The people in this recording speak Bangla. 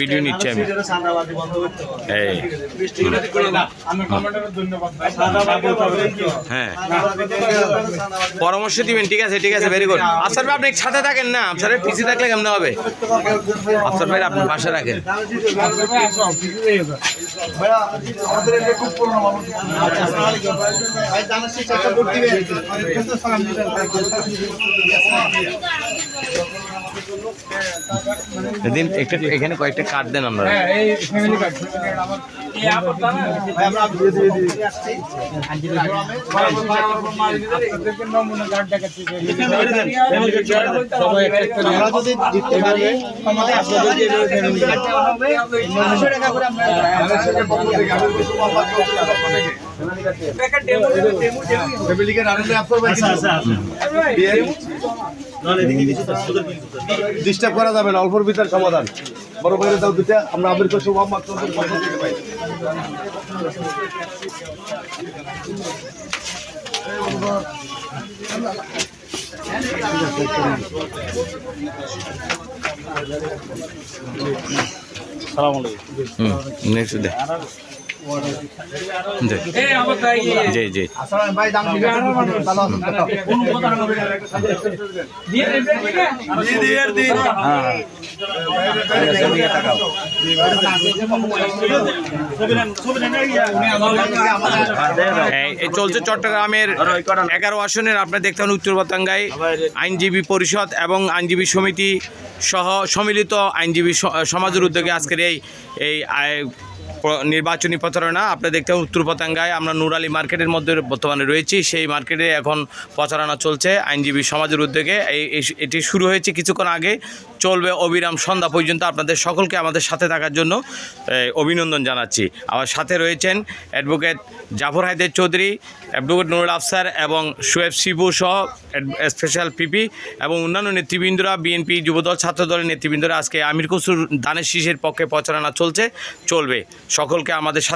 ভিডিও নিচ্ছি আমি হ্যাঁ পরামর্শ দিবেন, ঠিক আছে ঠিক আছে ভেরি গুড আফসার ভাই, আপনি সাথে থাকেন না? আফসারের পিসি থাকলে কেমন হবে? আফসার ভাই, আপনি পাশে রাখেন। দিন একটা এখানে কয়েকটা কার্ড দেন আমরা। আমরা যদি জিততে পারি আমাদের আপনাদেরকে এভাবে family card দেওয়া হবে। 500 টাকা করে আমরা ডিস্টার্ব করা যাবে না অল্পর ভিতর সমাধান। বড় বাইরে দাও দুটা আমরা আবির করছি হুম নেক্সট চলছে চট্টগ্রামের এগারো আসনের, আপনার দেখতে পান উত্তর পতাঙ্গায় আইনজীবী পরিষদ এবং আইনজীবী সমিতি সহ সম্মিলিত আইনজীবী সমাজের উদ্যোগে আজকের এই এই নির্বাচনী প্রচারণা আপনারা দেখতে উত্তর পতাঙ্গায় আমরা নুরালি মার্কেটের মধ্যে বর্তমানে রয়েছি। সেই মার্কেটে এখন প্রচারণা চলছে আইনজীবী সমাজের উদ্যোগে। এই- এটি শুরু হয়েছে কিছুক্ষণ আগে। চলবে অবিরাম সন্ধ্যা পর্যন্ত আপনাদের সকলকে আমাদের সাথে থাকার জন্য অভিনন্দন জানাচ্ছি। আমার সাথে রয়েছেন অ্যাডভোকেট জাফর হায়দের চৌধুরী, অ্যাডভোকেট নুরুল আফসার এবং সোয়েব শিবু সহ স্পেশাল পিপি এবং অন্যান্য নেতৃবৃন্দরা, বিএনপি যুবদল, ছাত্রদলের নেতৃবৃন্দরা। আজকে আমির কসুর দানের শীষের পক্ষে প্রচারণা চলছে, চলবে। সকলকে আমাদের সাথে